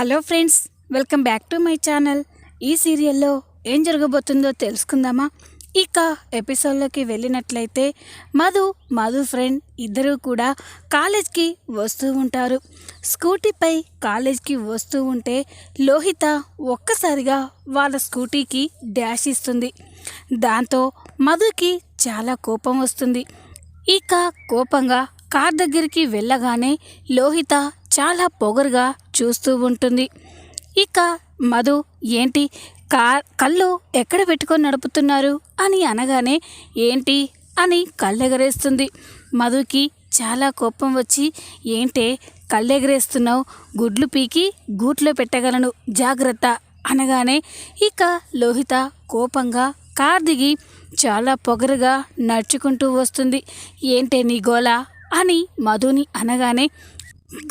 Hello friends welcome back to my channel. ఈ సీరియల్లో ఏం జరగబోతుందో తెలుసుకుందామా? ఇక ఎపిసోడ్లోకి వెళ్ళినట్లయితే మధు మధు ఫ్రెండ్ ఇద్దరూ కూడా కాలేజ్కి వస్తూ ఉంటారు. స్కూటీపై కాలేజ్కి వస్తూ ఉంటే లోహిత ఒక్కసారిగా వాళ్ళ స్కూటీకి డాష్ ఇస్తుంది. దాంతో మధుకి చాలా కోపం వస్తుంది. ఇక కోపంగా కార్ దగ్గరికి వెళ్ళగానే లోహిత చాలా పొగరుగా చూస్తూ ఉంటుంది. ఇక మధు ఏంటి? కార్ కళ్ళు ఎక్కడ పెట్టుకొని నడుపుతున్నారు? అని అనగానే ఏంటి? అని కళ్ళెగరేస్తుంది. మధుకి చాలా కోపం వచ్చి ఏంటే? కళ్ళెగరేస్తున్నావు? గుడ్లు పీకి గూట్లో పెట్టగలను. జాగ్రత్త. అనగానే ఇక లోహిత కోపంగా కార్ దిగి చాలా పొగరుగా నడుచుకుంటూ వస్తుంది. ఏంటే నీ గోల? అని మధుని అనగానే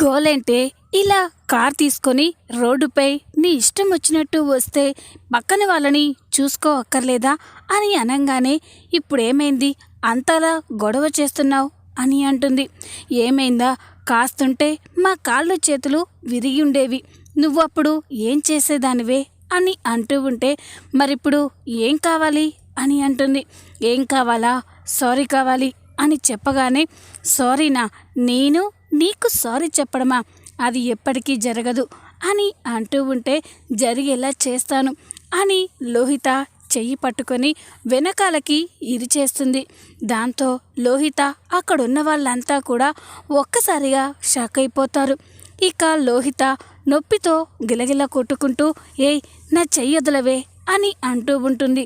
గోలంటే ఇలా కార్ తీసుకొని రోడ్డుపై నీ ఇష్టం వచ్చినట్టు వస్తే పక్కన వాళ్ళని చూసుకో అక్కర్లేదా? అని అనగానే ఇప్పుడేమైంది? అంతలా గొడవ చేస్తున్నావు? అని అంటుంది. ఏమైందా? కాస్తుంటే మా కాళ్ళు చేతులు విరిగి ఉండేవి నువ్వు అప్పుడు ఏం చేసేదానివే? అని అంటూ ఉంటే మరిప్పుడు ఏం కావాలి? అని అంటుంది. ఏం కావాలా? సారీ కావాలి. అని చెప్పగానే సారీనా నేను నీకు సారీ చెప్పడమా? అది ఎప్పటికీ జరగదు అని అంటూ ఉంటే జరిగేలా చేస్తాను అని లోహిత చెయ్యి పట్టుకొని వెనకాలకి ఇరిచేస్తుంది దాంతో లోహిత అక్కడున్న వాళ్ళంతా కూడా ఒక్కసారిగా షాక్ అయిపోతారు. ఇక లోహిత నొప్పితో గిలగిల కొట్టుకుంటూ ఏయ్ నా చెయ్యొదలవే అని అంటూ ఉంటుంది.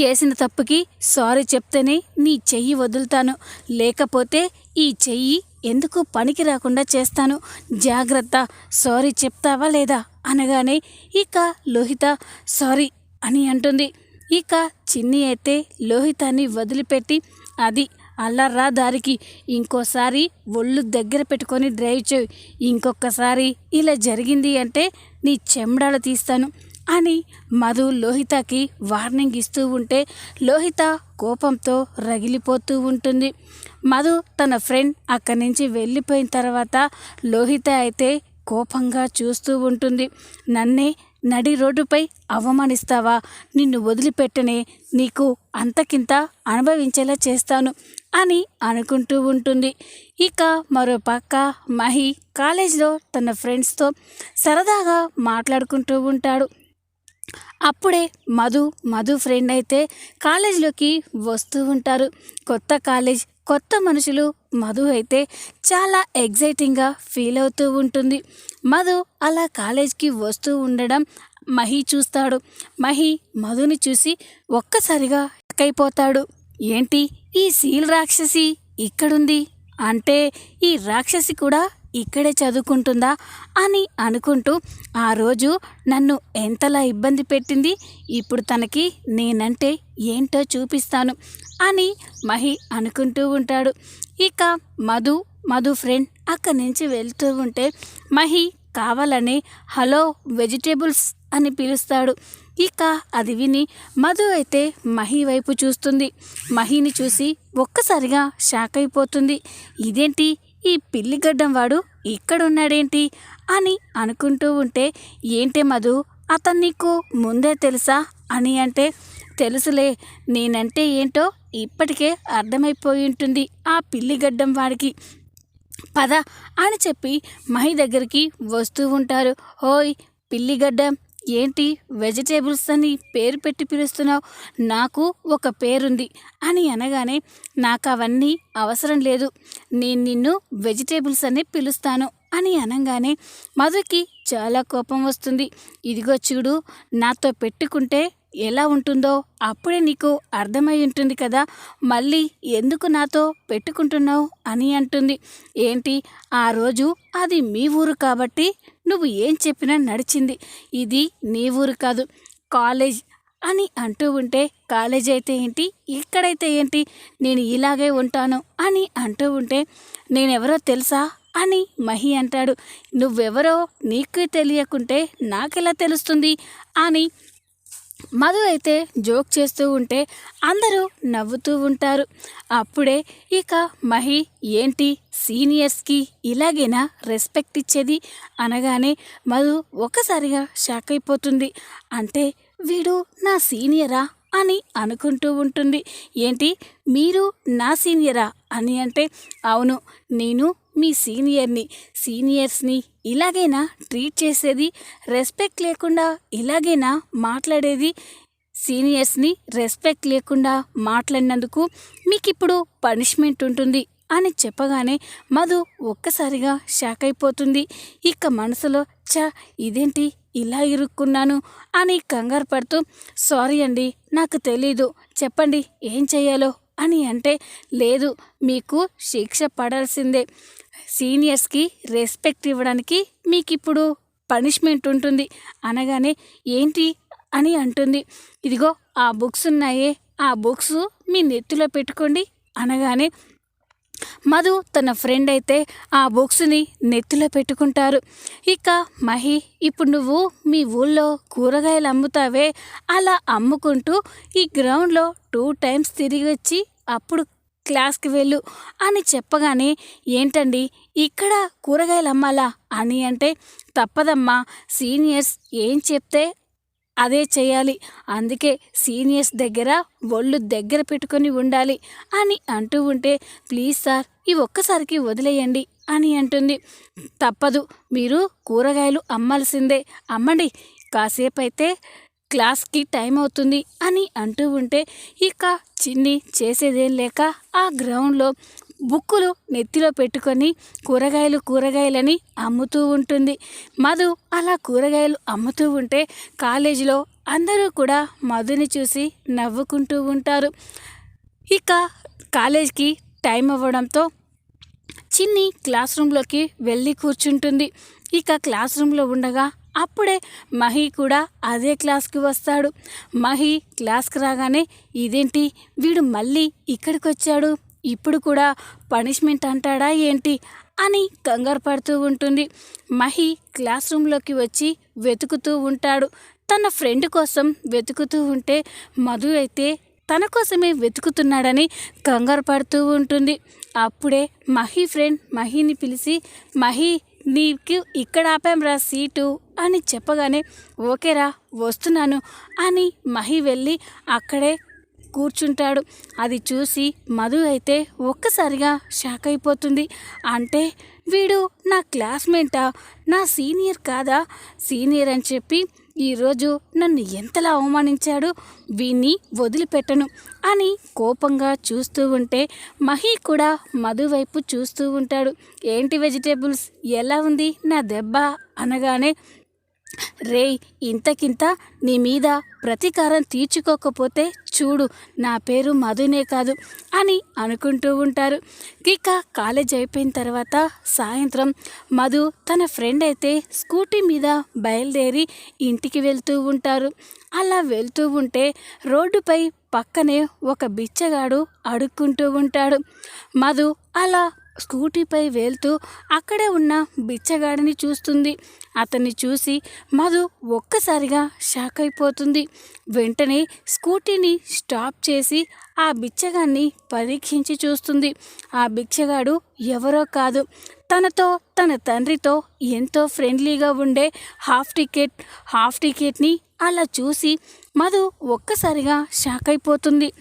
చేసిన తప్పుకి సారీ చెప్తేనే నీ చెయ్యి వదులుతాను. లేకపోతే ఈ చెయ్యి ఎందుకు పనికి రాకుండా చేస్తాను? జాగ్రత్త. సారీ చెప్తావా లేదా? అనగానే ఇక లోహిత సారీ అని అంటుంది. ఇక చిన్ని అయితే లోహితాన్ని వదిలిపెట్టి అది అల్లర్రా దారికి. ఇంకోసారి ఒళ్ళు దగ్గర పెట్టుకొని డ్రైవ్ చేయి. ఇంకొకసారి ఇలా జరిగింది అంటే నీ చెంబడాలు తీస్తాను. అని మధు లోహితకి వార్నింగ్ ఇస్తూ ఉంటే లోహిత కోపంతో రగిలిపోతూ ఉంటుంది. మధు తన ఫ్రెండ్ అక్కడి నుంచి వెళ్ళిపోయిన తర్వాత లోహిత అయితే కోపంగా చూస్తూ ఉంటుంది. నన్నే నడి రోడ్డుపై అవమానిస్తావా? నిన్ను వదిలిపెట్టనే నీకు అంతకింత అనుభవించేలా చేస్తాను అని అనుకుంటూ ఉంటుంది. ఇక మరో పక్క మహి కాలేజీలో తన ఫ్రెండ్స్తో సరదాగా మాట్లాడుకుంటూ ఉంటాడు. అప్పుడే మధు మధు ఫ్రెండ్ అయితే కాలేజీలోకి వస్తూ ఉంటారు. కొత్త కాలేజ్ కొత్త మనుషులు మధు అయితే చాలా ఎగ్జైటింగ్గా ఫీల్ అవుతూ ఉంటుంది. మధు అలా కాలేజ్కి వస్తూ ఉండడం మహి చూస్తాడు. మహి మధుని చూసి ఒక్కసారిగా అయిపోతాడు. ఏంటి ఈ సీల్ రాక్షసి ఇక్కడుంది? అంటే ఈ రాక్షసి కూడా ఇక్కడే చదువుకుంటుందా అని అనుకుంటూ ఆ రోజు నన్ను ఎంతలా ఇబ్బంది పెట్టింది ఇప్పుడు తనకి నేనంటే ఏంటో చూపిస్తాను అని మహి అనుకుంటూ ఉంటాడు. ఇక మధు మధు ఫ్రెండ్ అక్కడి నుంచి వెళ్తూ ఉంటే మహి కావాలని హలో వెజిటేబుల్స్ అని పిలుస్తాడు. ఇక అది విని మధు అయితే మహి వైపు చూస్తుంది. మహిని చూసి ఒక్కసారిగా షాక్ అయిపోతుంది. ఇదేంటి ఈ పిల్లిగడ్డం వాడు ఇక్కడున్నాడేంటి అని అనుకుంటూ ఉంటే ఏంటి మధు అతను నీకు ముందే తెలుసా? అని అంటే తెలుసులే నేనంటే ఏంటో ఇప్పటికే అర్థమైపోయి ఉంటుంది ఆ పిల్లిగడ్డం వాడికి. పద అని చెప్పి మహి దగ్గరికి వస్తూ ఉంటారు. హోయ్ పిల్లిగడ్డం ఏంటి వెజిటేబుల్స్ అని పేరు పెట్టి పిలుస్తున్నావు? నాకు ఒక పేరుంది. అని అనగానే నాకు అవన్నీ అవసరం లేదు. నేను నిన్ను వెజిటేబుల్స్ అని పిలుస్తాను. అని అనగానే మధుకి చాలా కోపం వస్తుంది. ఇదిగో చూడు నాతో పెట్టుకుంటే ఎలా ఉంటుందో అప్పుడే నీకు అర్థమై ఉంటుంది కదా. మళ్ళీ ఎందుకు నాతో పెట్టుకుంటున్నావు అని అంటుంది. ఏంటి? ఆ రోజు అది మీ ఊరు కాబట్టి నువ్వు ఏం చెప్పినా నడిచింది. ఇది నీ ఊరు కాదు. కాలేజ్ అని అంటూ ఉంటే కాలేజ్ అయితే ఏంటి? ఇక్కడైతే ఏంటి? నేను ఇలాగే ఉంటాను అని అంటూ ఉంటే నేనెవరో తెలుసా? అని మహి అంటాడు. నువ్వెవరో నీకు తెలియకుంటే నాకెలా తెలుస్తుంది? అని మధు అయితే జోక్ చేస్తూ ఉంటే అందరూ నవ్వుతూ ఉంటారు. అప్పుడే ఇక మహి ఏంటి సీనియర్స్కి ఇలాగేనా రెస్పెక్ట్ ఇచ్చేది? అనగానే మధు ఒక్కసారిగా షాక్ అయిపోతుంది. అంటే వీడు నా సీనియరా అని అనుకుంటూ ఉంటుంది. ఏంటి మీరు నా సీనియరా? అని అంటే అవును నేను మీ సీనియర్ని సీనియర్స్ని ఇలాగైనా ట్రీట్ చేసేది? రెస్పెక్ట్ లేకుండా ఇలాగైనా మాట్లాడేది? సీనియర్స్ని రెస్పెక్ట్ లేకుండా మాట్లాడినందుకు మీకు ఇప్పుడు పనిష్మెంట్ ఉంటుంది అని చెప్పగానే మధు ఒక్కసారిగా షాక్ అయిపోతుంది. ఇక మనసులో చ ఇదేంటి? ఇలా ఇరుక్కున్నాను అని కంగారు పడుతూ సారీ అండి నాకు తెలీదు. చెప్పండి ఏం చేయాలో? అని అంటే లేదు మీకు శిక్ష పడాల్సిందే. సీనియర్స్కి రెస్పెక్ట్ ఇవ్వడానికి మీకు ఇప్పుడు పనిష్మెంట్ ఉంటుంది. అనగానే ఏంటి అని అంటుంది. ఇదిగో ఆ బుక్స్ ఉన్నాయే ఆ బుక్స్ మీ నెత్తిలో పెట్టుకోండి. అనగానే మధు తన ఫ్రెండ్ అయితే ఆ బుక్స్ని నెత్తిలో పెట్టుకుంటారు. ఇక మహి ఇప్పుడు నువ్వు మీ ఊళ్ళో కూరగాయలు అమ్ముతావే? అలా అమ్ముకుంటూ ఈ గ్రౌండ్లో టూ టైమ్స్ తిరిగి వచ్చి అప్పుడు క్లాస్కి వెళ్ళు అని చెప్పగానే ఏంటండి ఇక్కడ కూరగాయలు అమ్మాలా? అని అంటే తప్పదమ్మా సీనియర్స్ ఏం చెప్తే అదే చేయాలి అందుకే సీనియర్స్ దగ్గర ఒళ్ళు దగ్గర పెట్టుకొని ఉండాలి అని అంటూ ఉంటే ప్లీజ్ సార్ ఈ ఒక్కసారికి వదిలేయండి అని అంటుంది. తప్పదు మీరు కూరగాయలు అమ్మాల్సిందే. అమ్మండి కాసేపు అయితే క్లాస్కి టైం అవుతుంది అని అంటూ ఉంటే ఇక చిన్ని చేసేదేం లేక ఆ గ్రౌండ్లో బుక్కులు నెత్తిలో పెట్టుకొని కూరగాయలు కూరగాయలని అమ్ముతూ ఉంటుంది. మధు అలా కూరగాయలు అమ్ముతూ ఉంటే కాలేజీలో అందరూ కూడా మధుని చూసి నవ్వుకుంటూ ఉంటారు. ఇక కాలేజ్కి టైం అవ్వడంతో చిన్ని క్లాస్ రూమ్లోకి వెళ్ళి కూర్చుంటుంది. ఇక క్లాస్ రూమ్లో ఉండగా అప్పుడే మహి కూడా అదే క్లాస్కి వస్తాడు. మహి క్లాస్కి రాగానే ఇదేంటి? వీడు మళ్ళీ ఇక్కడికి వచ్చాడు ఇప్పుడు కూడా పనిష్మెంట్ అంటాడా ఏంటి? అని కంగారు పడుతూ ఉంటుంది. మహి క్లాస్ రూమ్లోకి వచ్చి వెతుకుతూ ఉంటాడు. తన ఫ్రెండ్ కోసం వెతుకుతూ ఉంటే మధు అయితే తన కోసమే వెతుకుతున్నాడని కంగారు పడుతూ ఉంటుంది. అప్పుడే మహి ఫ్రెండ్ మహిని పిలిచి మహి నీకు ఇక్కడ ఆపాంరా సీటు అని చెప్పగానే ఓకేరా వస్తున్నాను అని మహి వెళ్ళి అక్కడే కూర్చుంటాడు. అది చూసి మధు అయితే ఒక్కసారిగా షాక్ అయిపోతుంది. అంటే వీడు నా క్లాస్మేటా? నా సీనియర్ కాదా? సీనియర్ అని చెప్పి ఈరోజు నన్ను ఎంతలా అవమానించాడు? వీణ్ణి వదిలిపెట్టను అని కోపంగా చూస్తూ ఉంటే మహి కూడా మధు వైపు చూస్తూ ఉంటాడు. ఏంటి వెజిటేబుల్స్? ఎలా ఉంది? నా దెబ్బ? అనగానే రేయ్ ఇంతకింత నీ మీద ప్రతీకారం తీర్చుకోకపోతే చూడు నా పేరు మధునే కాదు అని అనుకుంటూ ఉంటారు. ఇక కాలేజ్ అయిపోయిన తర్వాత సాయంత్రం మధు తన ఫ్రెండ్ అయితే స్కూటీ మీద బయలుదేరి ఇంటికి వెళ్తూ ఉంటారు. అలా వెళ్తూ ఉంటే రోడ్డుపై పక్కనే ఒక బిచ్చగాడు అడుక్కుంటూ ఉంటాడు. మధు అలా స్కూటీపై వెళ్తూ అక్కడే ఉన్న బిచ్చగాడిని చూస్తుంది. అతన్ని చూసి మధు ఒక్కసారిగా షాక్ అయిపోతుంది. వెంటనే స్కూటీని స్టాప్ చేసి ఆ బిచ్చగాన్ని పరీక్షించి చూస్తుంది. ఆ బిచ్చగాడు ఎవరో కాదు. తనతో తన తండ్రితో ఎంతో ఫ్రెండ్లీగా ఉండే హాఫ్ టికెట్ హాఫ్ టికెట్ని అలా చూసి మధు ఒక్కసారిగా షాక్ అయిపోతుంది.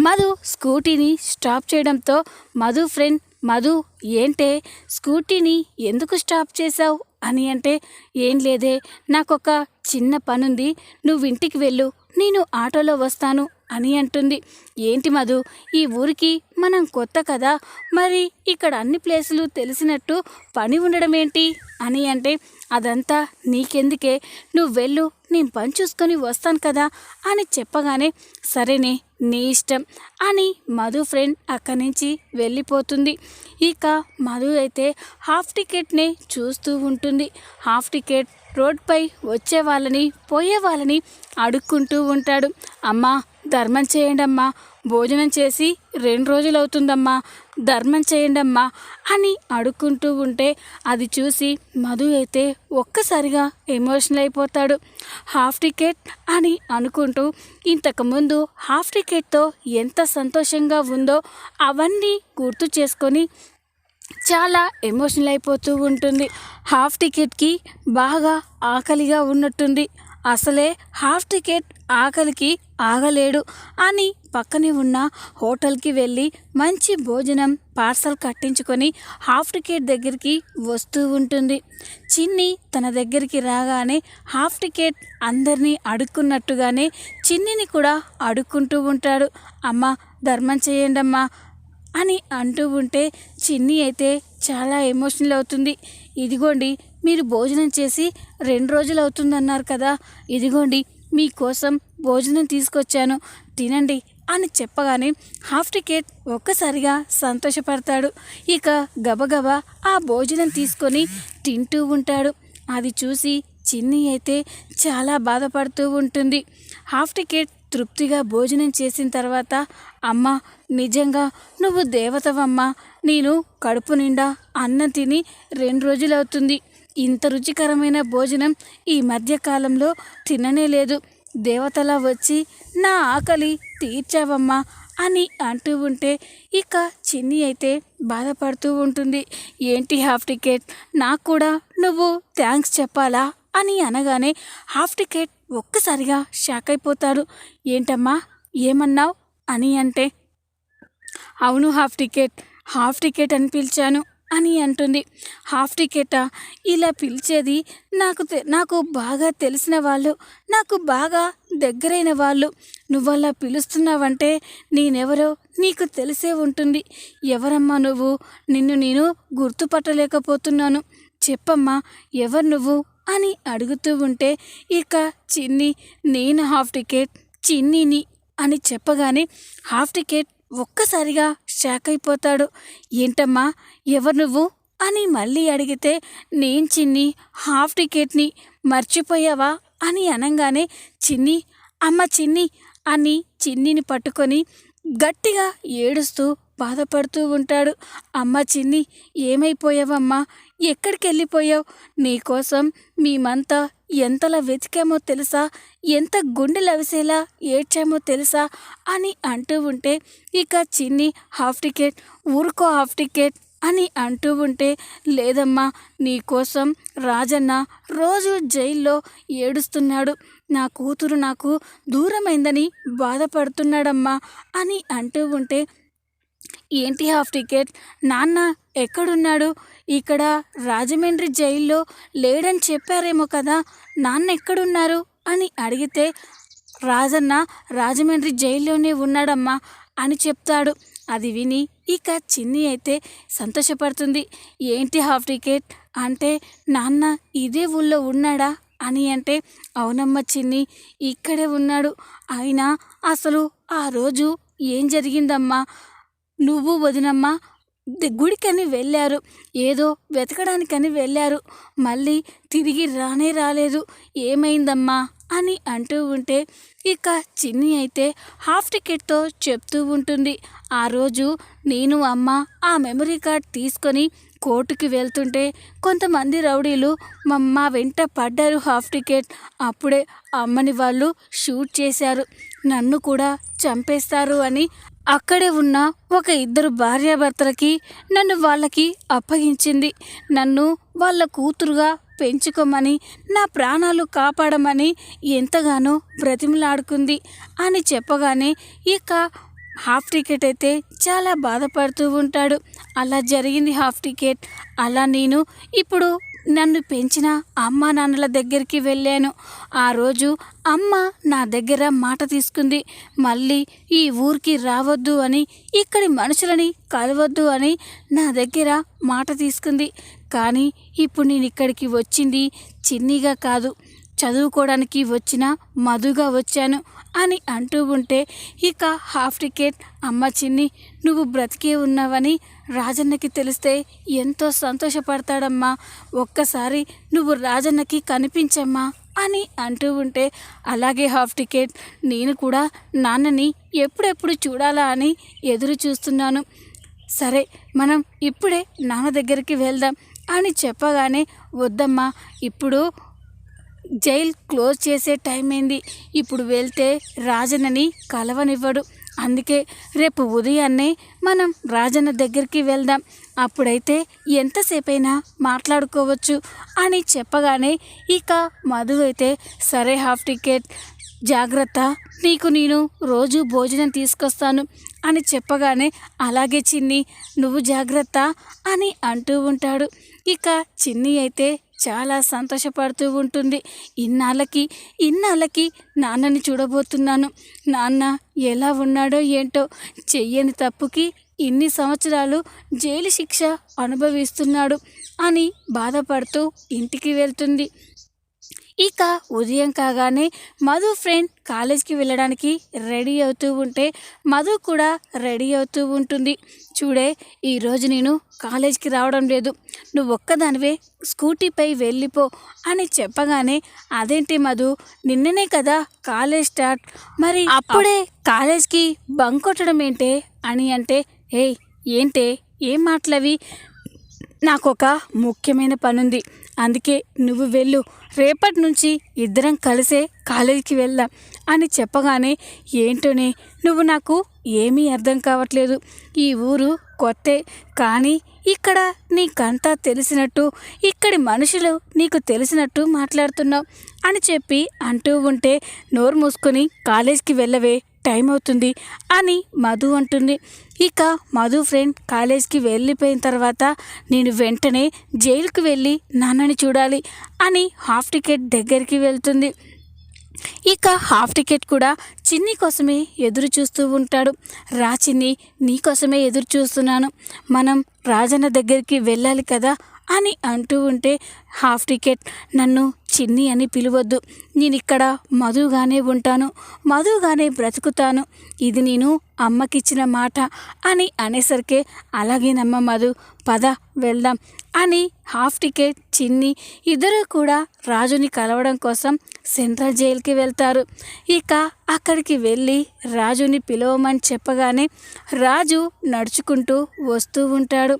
మధు స్కూటీని స్టాప్ చేయడంతో మధు ఫ్రెండ్ మధు ఏంటే? స్కూటీని ఎందుకు స్టాప్ చేశావు? అని అంటే ఏం లేదే నాకొక చిన్న పనుంది. నువ్వు ఇంటికి వెళ్ళు. నేను ఆటోలో వస్తాను. అని అంటుంది. ఏంటి మధు? ఈ ఊరికి మనం కొత్త కదా? మరి ఇక్కడ అన్ని ప్లేసులు తెలిసినట్టు పని ఉండడం ఏంటి? అని అంటే అదంతా నీకెందుకే? నువ్వు వెళ్ళు నేను పని చూసుకొని వస్తాను కదా? అని చెప్పగానే సరేనే నీ ఇష్టం అని మధు ఫ్రెండ్ అక్కడి నుంచి వెళ్ళిపోతుంది. ఇక మధు అయితే హాఫ్ టికెట్నే చూస్తూ ఉంటుంది. హాఫ్ టికెట్ రోడ్పై వచ్చే వాళ్ళని పోయే వాళ్ళని అడుక్కుంటూ ఉంటాడు. అమ్మా ధర్మం చేయండమ్మా. భోజనం చేసి రెండు రోజులు అవుతుందమ్మా ధర్మం చేయండమ్మా అని అడుక్కుంటూ ఉంటే అది చూసి మధు అయితే ఒక్కసారిగా ఎమోషనల్ అయిపోతాడు. హాఫ్ టికెట్ అని అనుకుంటూ ఇంతకుముందు హాఫ్ టికెట్తో ఎంత సంతోషంగా ఉందో అవన్నీ గుర్తు చేసుకొని చాలా ఎమోషనల్ అయిపోతూ ఉంటుంది. హాఫ్ టికెట్కి బాగా ఆకలిగా ఉన్నట్టుంది. అసలే హాఫ్ టికెట్ ఆకలికి ఆగలేడు అని పక్కనే ఉన్న హోటల్కి వెళ్ళి మంచి భోజనం పార్సల్ కట్టించుకొని హాఫ్ టికెట్ దగ్గరికి వస్తూ ఉంటుంది. చిన్ని తన దగ్గరికి రాగానే హాఫ్ టికెట్ అందరినీ అడుక్కున్నట్టుగానే చిన్నిని కూడా అడుక్కుంటూ ఉంటాడు. అమ్మ ధర్మం చేయండమ్మా అని అంటూ ఉంటే చిన్ని అయితే చాలా ఎమోషనల్ అవుతుంది. ఇదిగోండి మీరు భోజనం చేసి రెండు రోజులు అవుతుందన్నారు కదా. ఇదిగోండి మీకోసం భోజనం తీసుకొచ్చాను. తినండి అని చెప్పగానే హాఫ్ టికెట్ ఒక్కసారిగా సంతోషపడతాడు. ఇక గబగబా ఆ భోజనం తీసుకొని తింటూ ఉంటాడు. అది చూసి చిన్ని అయితే చాలా బాధపడుతూ ఉంటుంది. హాఫ్ టికెట్ తృప్తిగా భోజనం చేసిన తర్వాత అమ్మ నిజంగా నువ్వు దేవతవమ్మ. నేను కడుపు నిండా అన్నం తిని రెండు రోజులవుతుంది ఇంత రుచికరమైన భోజనం ఈ మధ్యకాలంలో తిననే లేదు. దేవతలా వచ్చి నా ఆకలి తీర్చావమ్మా అని అంటూ ఉంటే ఇక చిన్ని అయితే బాధపడుతూ ఉంటుంది. ఏంటి హాఫ్ టికెట్? నాకు కూడా నువ్వు థ్యాంక్స్ చెప్పాలా? అని అనగానే హాఫ్ టికెట్ ఒక్కసారిగా షాక్ అయిపోతాడు. ఏంటమ్మా? ఏమన్నావు? అని అంటే అవును హాఫ్ టికెట్. హాఫ్ టికెట్ అని పిలిచాను. అని అంటుంది. హాఫ్ టికెటా? ఇలా పిలిచేది నాకు తె- నాకు బాగా తెలిసిన వాళ్ళు నాకు బాగా దగ్గరైన వాళ్ళు. నువ్వలా పిలుస్తున్నావంటే నేనెవరో నీకు తెలిసే ఉంటుంది. ఎవరమ్మా నువ్వు? నిన్ను నేను గుర్తుపట్టలేకపోతున్నాను. చెప్పమ్మా ఎవరు నువ్వు? అని అడుగుతూ ఉంటే ఇక చిన్ని నేను హాఫ్ టికెట్ చిన్నిని అని చెప్పగానే హాఫ్ టికెట్ ఒక్కసారిగా షాక్ అయిపోతాడు. ఏంటమ్మా ఎవరు నువ్వు? అని మళ్ళీ అడిగితే నేను చిన్ని హాఫ్ టికెట్ని మర్చిపోయావా? అని అనగానే చిన్ని అమ్మ చిన్ని అని చిన్నిని పట్టుకొని గట్టిగా ఏడుస్తూ బాధపడుతూ ఉంటాడు. అమ్మ చిన్ని ఏమైపోయావమ్మా? ఎక్కడికి వెళ్ళిపోయావు నీకోసం మేమంతా ఎంతలా వెతికామో తెలుసా? ఎంత గుండె అవిసేలా ఏడ్చామో తెలుసా? అని అంటూ ఉంటే ఇక చిన్ని హాఫ్ టికెట్ ఊరుకో హాఫ్ టికెట్ అని అంటూ ఉంటే లేదమ్మా నీకోసం రాజన్న రోజు జైల్లో ఏడుస్తున్నాడు. నా కూతురు నాకు దూరమైందని బాధపడుతున్నాడమ్మా అని అంటూ ఉంటే ఏంటి హాఫ్ టికెట్? నాన్న ఎక్కడున్నాడు? ఇక్కడ రాజమండ్రి జైల్లో లేడని చెప్పారేమో కదా నాన్న ఎక్కడున్నారు అని అడిగితే రాజన్న రాజమండ్రి జైల్లోనే ఉన్నాడమ్మా అని చెప్తాడు. అది విని ఇక చిన్ని అయితే సంతోషపడుతుంది. ఏంటి హాఫ్ టికెట్? అంటే నాన్న ఇదే ఊళ్ళో ఉన్నాడా? అని అంటే అవునమ్మ చిన్ని ఇక్కడే ఉన్నాడు. అయినా అసలు ఆ రోజు ఏం జరిగిందమ్మా? నువ్వు వదినమ్మా? గుడికని వెళ్ళారు. ఏదో వెతకడానికని వెళ్ళారు. మళ్ళీ తిరిగి రానే రాలేదు. ఏమైందమ్మా? అని అంటూ ఉంటే ఇక చిన్ని అయితే హాఫ్ టికెట్తో చెప్తూ ఉంటుంది. ఆ రోజు నేను అమ్మ ఆ మెమరీ కార్డ్ తీసుకొని కోర్టుకి వెళ్తుంటే కొంతమంది రౌడీలు మా మా వెంట పడ్డారు హాఫ్ టికెట్. అప్పుడే అమ్మని వాళ్ళు షూట్ చేశారు. నన్ను కూడా చంపేస్తారు అని అక్కడే ఉన్న ఒక ఇద్దరు భార్యాభర్తలకి నన్ను వాళ్ళకి అప్పగించింది. నన్ను వాళ్ళ కూతురుగా పెంచుకోమని నా ప్రాణాలు కాపాడమని ఎంతగానో బ్రతిమలాడుకుంది అని చెప్పగానే ఇక హాఫ్ టికెట్ అయితే చాలా బాధపడుతూ ఉంటాడు. అలా జరిగింది హాఫ్ టికెట్. అలా నేను ఇప్పుడు నన్ను పెంచిన అమ్మ నాన్నల దగ్గరికి వెళ్ళాను. ఆ రోజు అమ్మ నా దగ్గర మాట తీసుకుంది. మళ్ళీ ఈ ఊరికి రావద్దు అని ఇక్కడి మనుషులని కలవద్దు అని నా దగ్గర మాట తీసుకుంది. కానీ ఇప్పుడు నేను ఇక్కడికి వచ్చింది చిన్నిగా కాదు. చదువుకోవడానికి వచ్చిన మధుగా వచ్చాను అని అంటూ ఉంటే ఇక హాఫ్ టికెట్ అమ్మ చిన్ని నువ్వు బ్రతికే ఉన్నావని రాజన్నకి తెలిస్తే ఎంతో సంతోషపడతాడమ్మా. ఒక్కసారి నువ్వు రాజన్నకి కనిపించమ్మా అని అంటూ ఉంటే అలాగే హాఫ్ టికెట్ నేను కూడా నాన్నని ఎప్పుడెప్పుడు చూడాలా అని ఎదురు చూస్తున్నాను. సరే మనం ఇప్పుడే నాన్న దగ్గరికి వెళ్దాం అని చెప్పగానే వద్దమ్మా ఇప్పుడు జైల్ క్లోజ్ చేసే టైం అయింది. ఇప్పుడు వెళ్తే రాజన్నని కలవనివ్వడు. అందుకే రేపు ఉదయాన్నే మనం రాజన్న దగ్గరికి వెళ్దాం. అప్పుడైతే ఎంతసేపైనా మాట్లాడుకోవచ్చు అని చెప్పగానే ఇక మధు అయితే సరే హాఫ్ టికెట్ జాగ్రత్త నీకు నేను రోజు భోజనం తీసుకొస్తాను అని చెప్పగానే అలాగే చిన్ని నువ్వు జాగ్రత్త అని అంటూ ఉంటాడు. ఇక చిన్ని అయితే చాలా సంతోషపడుతూ ఉంటుంది. ఇన్నాళ్ళకి ఇన్నాళ్ళకి నాన్నని చూడబోతున్నాను. నాన్న ఎలా ఉన్నాడో ఏంటో చెయ్యని తప్పుకి ఇన్ని సంవత్సరాలు జైలు శిక్ష అనుభవిస్తున్నాడు అని బాధపడుతూ ఇంటికి వెళ్తుంది. ఇక ఉదయం కాగానే మధు ఫ్రెండ్ కాలేజ్కి వెళ్ళడానికి రెడీ అవుతూ ఉంటే మధు కూడా రెడీ అవుతూ ఉంటుంది. చూడే ఈరోజు నేను కాలేజ్కి రావడం లేదు. నువ్వు ఒక్కదానివే స్కూటీపై వెళ్ళిపో అని చెప్పగానే అదేంటి మధు? నిన్ననే కదా కాలేజ్ స్టార్ట్. మరి అప్పుడే కాలేజ్కి బంక్ కొట్టడం ఏంటే? అని అంటే ఏయ్ ఏంటే? ఏం మాటలవి? నాకు ఒక ముఖ్యమైన పనుంది. అందుకే నువ్వు వెళ్ళు. రేపటి నుంచి ఇద్దరం కలిసే కాలేజీకి వెళ్దాం అని చెప్పగానే ఏంటోనే నువ్వు నాకు ఏమీ అర్థం కావట్లేదు. ఈ ఊరు కొత్తే కానీ ఇక్కడ నీకంతా తెలిసినట్టు ఇక్కడి మనుషులు నీకు తెలిసినట్టు మాట్లాడుతున్నావు అని చెప్పి అంటూ ఉంటే నోరు మూసుకొని కాలేజ్కి వెళ్ళవే టైం అవుతుంది అని మధు అంటుంది. ఇక మధు ఫ్రెండ్ కాలేజ్కి వెళ్ళిపోయిన తర్వాత నేను వెంటనే జైలుకి వెళ్ళి నాన్నని చూడాలి అని హాఫ్ టికెట్ దగ్గరికి వెళ్తుంది. ఇక హాఫ్ టికెట్ కూడా చిన్ని కోసమే ఎదురు చూస్తూ ఉంటాడు. రా చిన్ని నీకోసమే ఎదురు చూస్తున్నాను. మనం రాజన్న దగ్గరికి వెళ్ళాలి కదా అని అంటూ ఉంటే హాఫ్ టికెట్ నన్ను చిన్ని అని పిలవద్దు. నేను ఇక్కడ మధుగానే ఉంటాను. మధుగానే బ్రతుకుతాను. ఇది నేను అమ్మకిచ్చిన మాట అని అనేసరికి అలాగేనమ్మ మధు పద వెళ్దాం అని హాఫ్ టికెట్ చిన్ని ఇద్దరు కూడా రాజుని కలవడం కోసం సెంట్రల్ జైలుకి వెళ్తారు. ఇక అక్కడికి వెళ్ళి రాజుని పిలవమని చెప్పగానే రాజు నడుచుకుంటూ వస్తూ ఉంటాడు.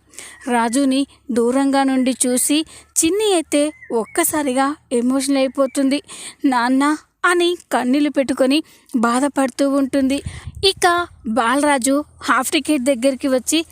రాజుని దూరంగా నుండి చూసి చిన్ని అయితే ఒక్కసారిగా ఎమోషనల్ అయిపోతుంది. నాన్న అని కన్నీళ్ళు పెట్టుకొని బాధపడుతూ ఉంటుంది. ఇక బాలరాజు హాఫ్ టికెట్ దగ్గరికి వచ్చి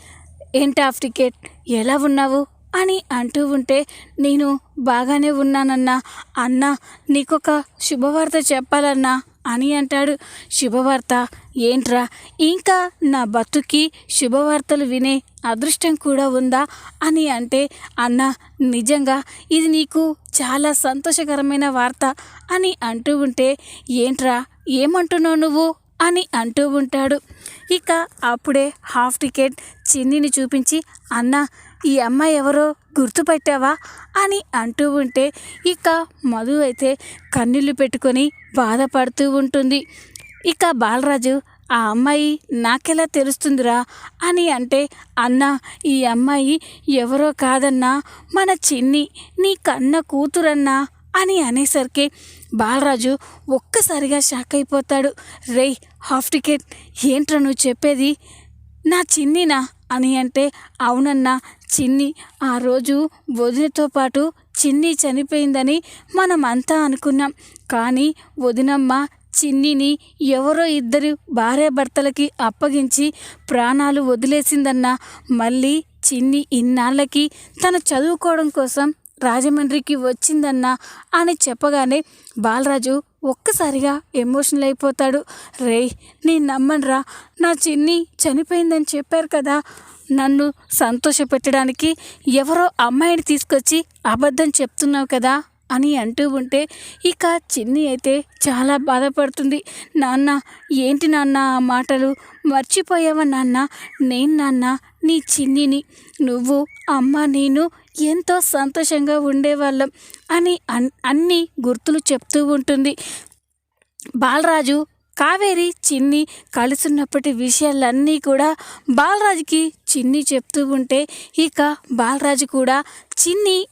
ఏంటి హాఫ్ టికెట్? ఎలా ఉన్నావు? అని అంటూ ఉంటే నేను బాగానే ఉన్నానన్నా. అన్న నీకొక శుభవార్త చెప్పాలన్నా. అని అంటాడు. శుభవార్త ఏంట్రా ఇంకా నా బతుకి శుభవార్తలు వినే అదృష్టం కూడా ఉందా? అని అంటే అన్న నిజంగా ఇది నీకు చాలా సంతోషకరమైన వార్త అని అంటూ ఉంటే ఏంట్రా ఏమంటున్నావు నువ్వు? అని అంటూ ఉంటాడు. ఇక అప్పుడే హాఫ్ టికెట్ చిన్నిని చూపించి అన్న ఈ అమ్మాయి ఎవరో గుర్తుపట్టావా? అని అంటూ ఉంటే ఇక మధు అయితే కన్నీళ్ళు పెట్టుకొని బాధపడుతూ ఉంటుంది. ఇక బాలరాజు ఆ అమ్మాయి నాకెలా తెలుస్తుందిరా? అని అంటే అన్న ఈ అమ్మాయి ఎవరో కాదన్నా మన చిన్ని నీ కన్న కూతురన్నా అని అనేసరికి బాలరాజు ఒక్కసారిగా షాక్ అయిపోతాడు. రేయ్ హాఫ్ టికెట్ ఏంట్రా నువ్వు చెప్పేది? నా చిన్నినా? అని అంటే అవునన్నా చిన్ని ఆ రోజు వదినతో పాటు చిన్ని చనిపోయిందని మనమంతా అనుకున్నాం. కానీ వదినమ్మ చిన్నిని ఎవరో ఇద్దరు భార్యాభర్తలకి అప్పగించి ప్రాణాలు వదిలేసిందన్నా మళ్ళీ చిన్ని ఇన్నాళ్ళకి తను చదువుకోవడం కోసం రాజమండ్రికి వచ్చిందన్నా అని చెప్పగానే బాలరాజు ఒక్కసారిగా ఎమోషనల్ అయిపోతాడు. రే నేను నమ్మనురా. నా చిన్ని చనిపోయిందని చెప్పారు కదా. నన్ను సంతోషపెట్టడానికి ఎవరో అమ్మాయిని తీసుకొచ్చి అబద్ధం చెప్తున్నావు కదా అని అంటూ ఉంటే ఇక చిన్ని అయితే చాలా బాధపడుతుంది. నాన్న ఏంటి నాన్న ఆ మాటలు? మర్చిపోయావా నాన్న? నేను నాన్న నీ చిన్నిని. నువ్వు అమ్మ నేను ఎంతో సంతోషంగా ఉండేవాళ్ళం అని అన్ అన్ని గుర్తులు చెప్తూ ఉంటుంది. బాలరాజు కావేరి చిన్ని కలుసున్నప్పటి విషయాలన్నీ కూడా బాలరాజుకి చిన్ని చెప్తూ ఉంటే ఇక బాలరాజు కూడా చిన్ని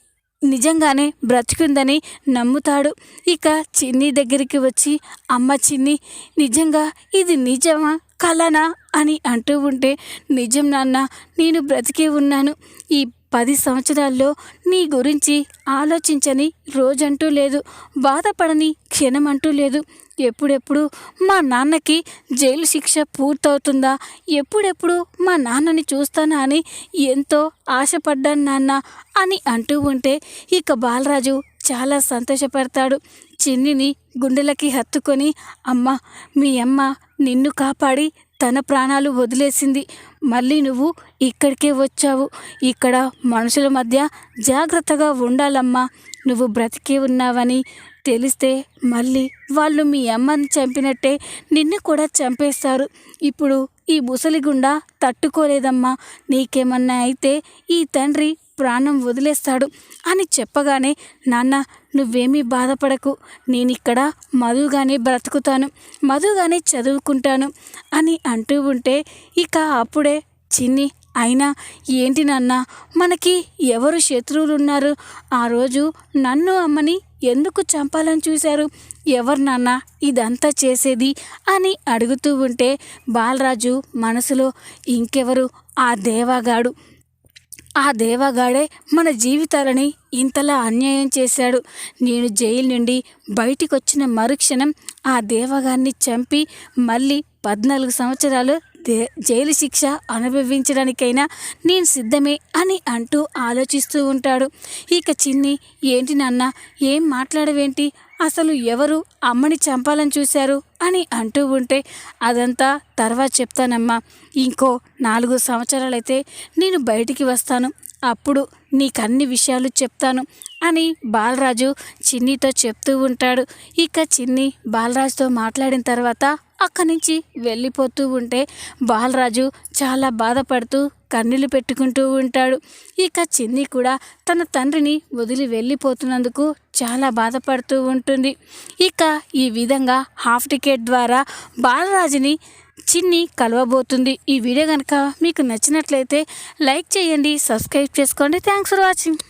నిజంగానే బ్రతికుందని నమ్ముతాడు. ఇక చిన్ని దగ్గరికి వచ్చి అమ్మ చిన్ని నిజంగా ఇది నిజమా? కలనా? అని అంటూ ఉంటే నిజం నాన్న నేను బ్రతికే ఉన్నాను. ఈ పది సంవత్సరాల్లో నీ గురించి ఆలోచించని రోజంటూ లేదు. బాధపడని క్షణం అంటూ లేదు. ఎప్పుడెప్పుడు మా నాన్నకి జైలు శిక్ష పూర్తవుతుందా? ఎప్పుడెప్పుడు మా నాన్నని చూస్తానా అని ఎంతో ఆశపడ్డాను నాన్న అని అంటూ ఉంటే ఇక బాలరాజు చాలా సంతోషపడతాడు. చిన్నిని గుండెలకి హత్తుకొని అమ్మ మీ అమ్మ నిన్ను కాపాడి తన ప్రాణాలు వదిలేసింది. మళ్ళీ నువ్వు ఇక్కడికే వచ్చావు. ఇక్కడ మనుషుల మధ్య జాగ్రత్తగా ఉండాలమ్మా. నువ్వు బ్రతికే ఉన్నావని తెలిస్తే మళ్ళీ వాళ్ళు మీ అమ్మని చంపినట్టే నిన్ను కూడా చంపేస్తారు. ఇప్పుడు ఈ ముసలిగుండా తట్టుకోలేదమ్మా. నీకేమన్నా అయితే ఈ తండ్రి ప్రాణం వదిలేస్తాడు అని చెప్పగానే నాన్న నువ్వేమీ బాధపడకు. నేనిక్కడ మధుగానే బ్రతుకుతాను మధుగానే చదువుకుంటాను అని అంటూ ఉంటే ఇక అప్పుడే చిన్ని అయినా ఏంటి నాన్న మనకి ఎవరు శత్రువులు ఉన్నారు ఆ రోజు నన్ను అమ్మని ఎందుకు చంపాలని చూశారు? ఎవరు నాన్న ఇదంతా చేసేది? అని అడుగుతూ ఉంటే బాలరాజు మనసులో ఇంకెవరు? ఆ దేవాగాడు. ఆ దేవగాడే మన జీవితాలని ఇంతలా అన్యాయం చేశాడు. నేను జైలు నుండి బయటికి వచ్చిన మరుక్షణం ఆ దేవగాన్ని చంపి మళ్ళీ పద్నాలుగు సంవత్సరాలు జైలు శిక్ష అనుభవించడానికైనా నేను సిద్ధమే అని అంటూ ఆలోచిస్తూ ఉంటాడు. ఇక చిన్ని ఏంటి నాన్న ఏం మాట్లాడవేంటి? అసలు ఎవరు అమ్మని చంపాలని చూశారు? అని అంటూ ఉంటే అదంతా తర్వాత చెప్తానమ్మా. ఇంకో నాలుగు సంవత్సరాలైతే నేను బయటికి వస్తాను. అప్పుడు నీకు అన్ని విషయాలు చెప్తాను అని బాలరాజు చిన్నీతో చెప్తూ ఉంటాడు. ఇక చిన్ని బాలరాజుతో మాట్లాడిన తర్వాత అక్కడి నుంచి వెళ్ళిపోతూ ఉంటే బాలరాజు చాలా బాధపడుతూ కన్నీళ్ళు పెట్టుకుంటూ ఉంటాడు. ఇక చిన్ని కూడా తన తండ్రిని వదిలి వెళ్ళిపోతున్నందుకు చాలా బాధపడుతూ ఉంటుంది. ఇక ఈ విధంగా హాఫ్ టికెట్ ద్వారా బాలరాజుని చిన్ని కలవబోతుంది. ఈ వీడియో కనుక మీకు నచ్చినట్లయితే లైక్ చేయండి సబ్స్క్రైబ్ చేసుకోండి. Thanks for watching